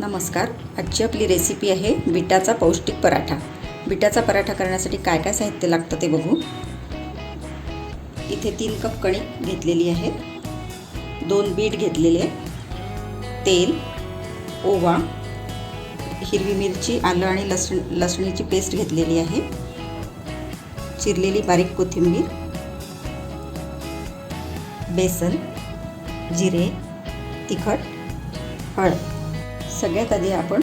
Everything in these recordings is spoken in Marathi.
नमस्कार. आजची आपली रेसिपी आहे बिटाचा पौष्टिक पराठा. बिटाचा पराठा करण्यासाठी काय काय साहित्य लागतं ते बघू. इथे तीन कप कणिक घेतलेली आहे दोन बीट घेतलेले आहे तेल ओवा हिरवी मिरची आलं आणि लसण लसणीची पेस्ट घेतलेली आहे. चिरलेली बारीक कोथिंबीर बेसन जिरे तिखट हळद. सगळ्यात आधी आपण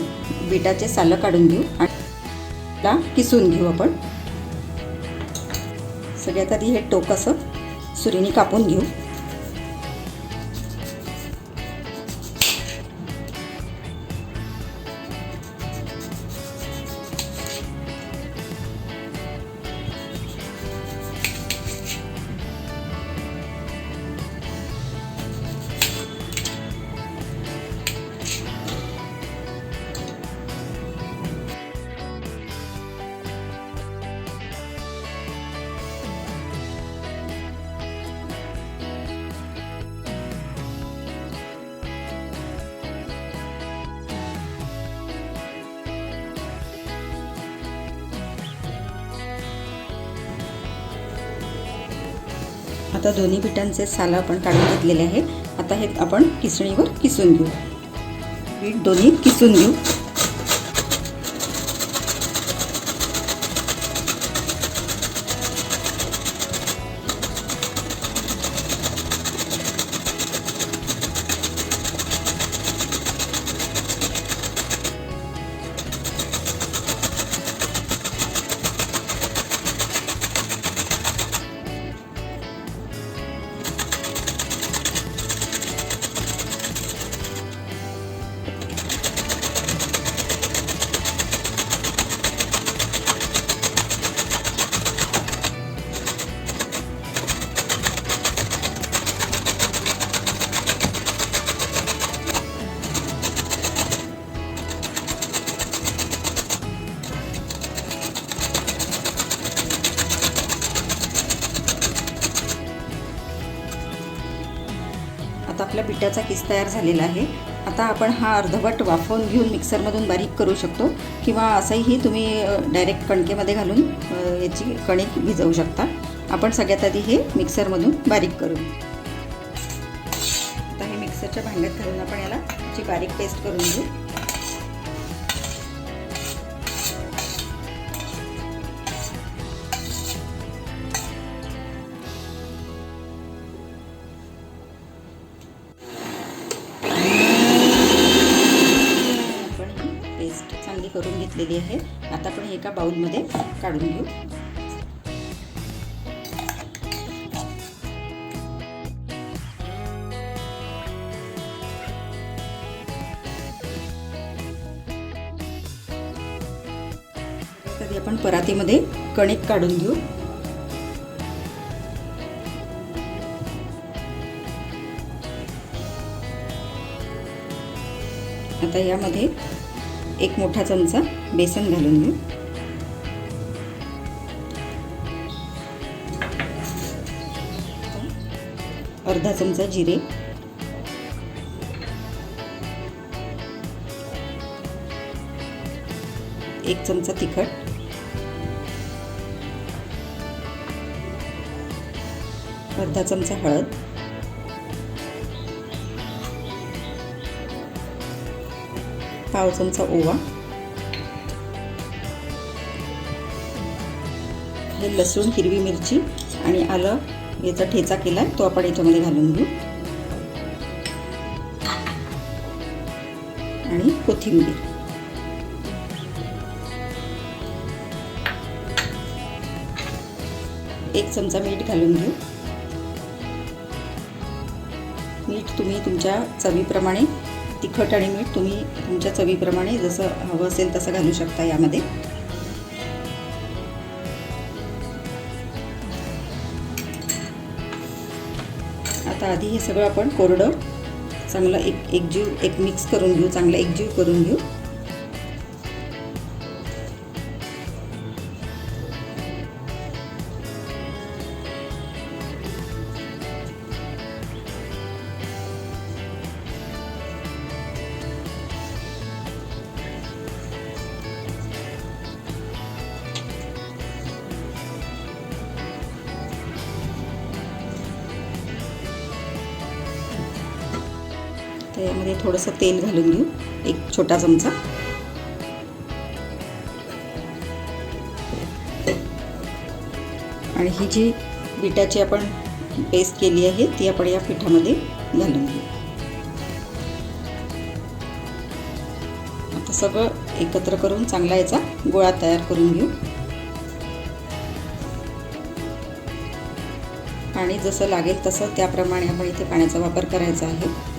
बिटाचे सालं काढून घेऊ आणि ला किसून घेऊ आपण. सगळ्यात आधी हे टोक असं सुरीने कापून घेऊ. आता दोन्ही पिठांचे सालं आपण काढून घेतलेले आहे आता हे आपण किसणीवर किसून घेऊ. पीठ दोन्ही किसून घेऊ. पिठाचा किस तयार झालेला आहे. आता आपण हा अर्धवट वाफवून घेऊन मिक्सरमधून बारीक करू शकतो किंवा असंही तुम्ही डायरेक्ट कणकेमध्ये घालून याची कणिक भिजवू शकता. आपण सगळ्यात आधी हे मिक्सरमधून बारीक करू. आता हे मिक्सरच्या भांड्यात घालून आपण याला याची बारीक पेस्ट करून घेऊ. घेतलेली आहे. आता आपण हे एका बाउलमध्ये काढून घेऊ. कधी आपण परातीमध्ये कणिक काढून घेऊ. आता यामध्ये एक मोठा चमचा बेसन घालून घेऊ. अर्धा चमचा जिरे. एक चमचा तिखट. अर्धा चमचा हळद. पाव चमचा ओवा. हे लसूण हिरवी मिरची आणि आलं याचा ठेचा केला तो आपण याच्यामध्ये घालून घेऊ. आणि कोथिंबीर. एक चमचा मीठ घालून घेऊ. मीठ तुम्ही तुमच्या चवीप्रमाणे तिखट आणि मीठ तुम्ही तुमच्या चवीप्रमाणे जसं हवं असेल तसं घालू शकता यामध्ये. आता आधी हे सगळं आपण कोरडं चांगलं एक एकजीव एक मिक्स करून घेऊ चांगलं एकजीव करून घेऊ. त्यामध्ये थोडंसं तेल घालून घेऊ एक छोटा चमचा. आणि ही जी बिटाची आपण पेस्ट केली आहे ती आपण या पिठामध्ये घालून घेऊ. आता सगळं एकत्र करून चांगला याचा गोळा तयार करून घेऊ. पाणी जसं लागेल तसं त्याप्रमाणे आपण इथे पाण्याचा वापर करायचा आहे.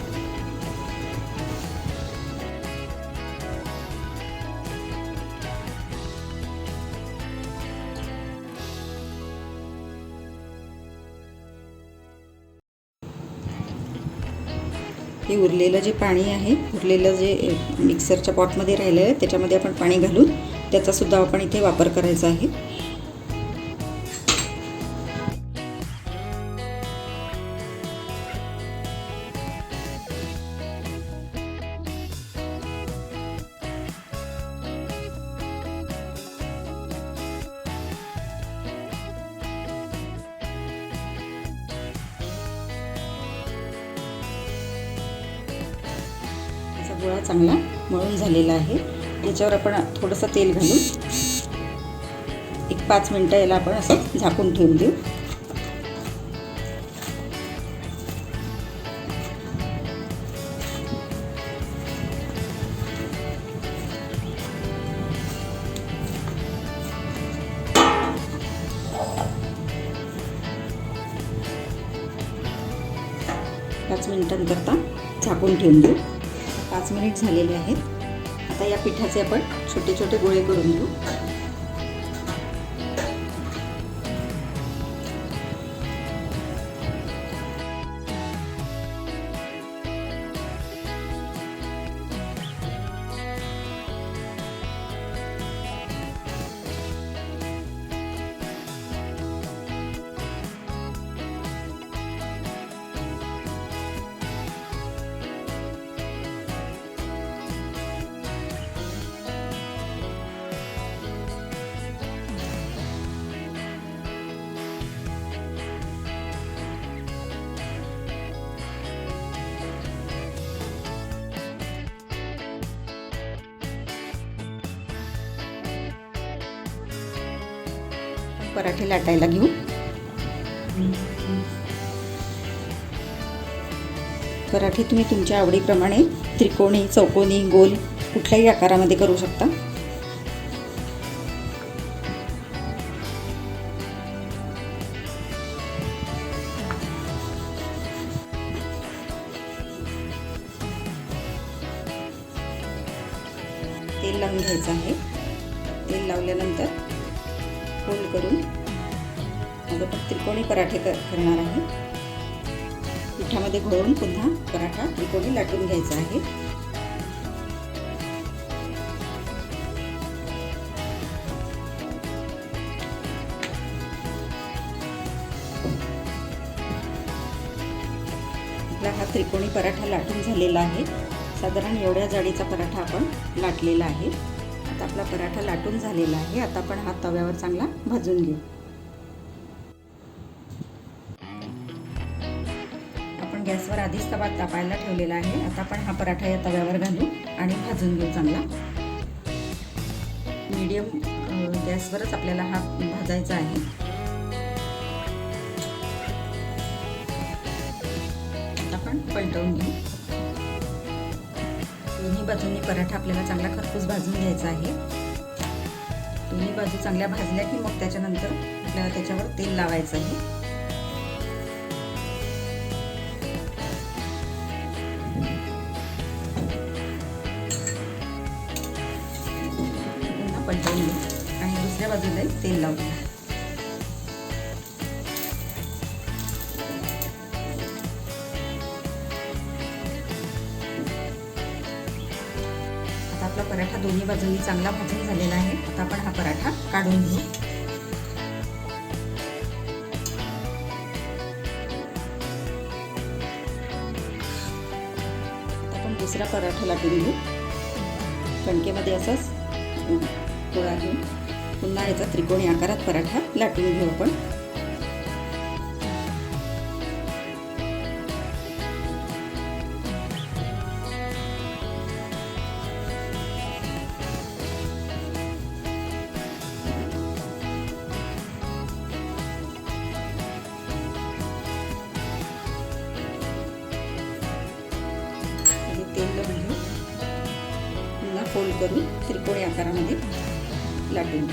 हे उरलेलं जे पाणी आहे उरलेलं जे मिक्सरच्या पॉटमध्ये राहिलं आहे त्याच्यामध्ये आपण पाणी घालून त्याचासुद्धा आपण इथे वापर करायचा आहे. गोळा चांगला मळून झालेला आहे. याच्यावर आपण थोडंसं तेल घालून एक पाच मिनटं याला आपण असं झाकून ठेवून देऊ. पाच मिनिटांकरता झाकून ठेवून देऊ. पाच मिनिट झालेले आहेत. आता या पिठाचे आपण छोटे छोटे गोळे करून घेऊ. पराठे लाटायला घेऊ. पराठे तुम्ही तुमच्या आवडीप्रमाणे त्रिकोणी चौकोनी गोल कुठल्याही आकारामध्ये करू शकता. आपण त्रिकोणी पराठे कर करणार आहे. पिठामध्ये घोळून पुन्हा पराठा त्रिकोणी लाटून घ्यायचा आहे. आपला हा त्रिकोणी पराठा लाटून झालेला आहे. साधारण एवढ्या जाडीचा पराठा आपण लाटलेला आहे. आता आपला पराठा लाटून झालेला आहे. आता आपण हा तव्यावर चांगला भाजून घेऊ. गॅसवर आधीच तवा तापायला ठेवलेला आहे. आता आपण हा पराठा या तव्यावर घालू आणि भाजून घेऊ चांगला. मीडियम गॅसवरच आपल्याला हा भाजायचा आहे. आपण पलटवून घेऊ. दोन्ही बाजूंनी पराठा आपल्याला चांगला खरपूस भाजून घ्यायचा आहे. दोन्ही बाजू चांगल्या भाजल्या की मग त्याच्यानंतर आपल्याला त्याच्यावर तेल लावायचं आहे. तेल लावू आता आपला पराठा दोन्ही बाजूंनी चांगला भाजून झालेला आहे. आता आपण हा पराठा काढून घेऊ. आपण दुसरा पराठा लाटून घेऊ. कणकेमध्ये असंच गोळा घेऊन. पुन्हा याचा त्रिकोणी आकारात पराठा लाटून घेऊ आपण. पुन्हा फोल्ड करून त्रिकोणी आकारामध्ये. लाटून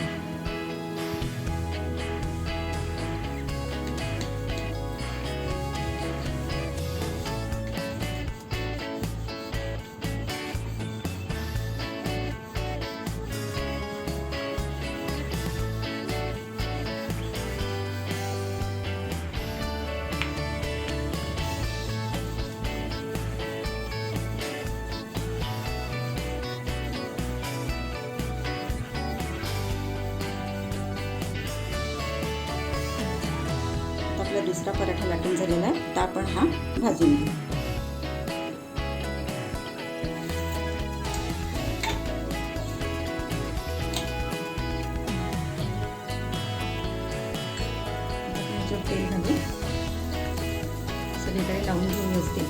दुसरा पराठा लाटून झालेला आहे. तर आपण हा भाजून घेऊ. तेल घालू सगळीकडे लावून घेऊन व्यवस्थित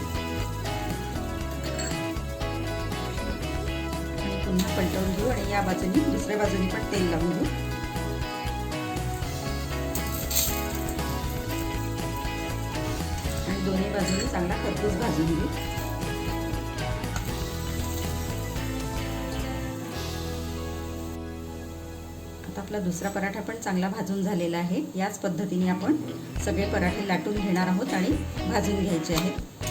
आणि पुन्हा पलटवून घेऊ आणि या बाजूनी दुसऱ्या बाजूनी पण तेल लावून घेऊ. चांगला खरपूस भाजून घेऊ. आता आपला दुसरा पराठा पण चांगला भाजून झालेला आहे. याच पद्धतीने आपण सगळे पराठे लाटून घेणार आहोत आणि भाजून घ्यायचे आहेत.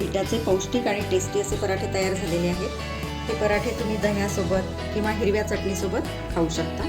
पिठाचे पौष्टिक आणि टेस्टी असे पराठे तयार झालेले आहेत. हे पराठे तुम्ही दह्यासोबत किंवा हिरव्या चटणीसोबत खाऊ शकता.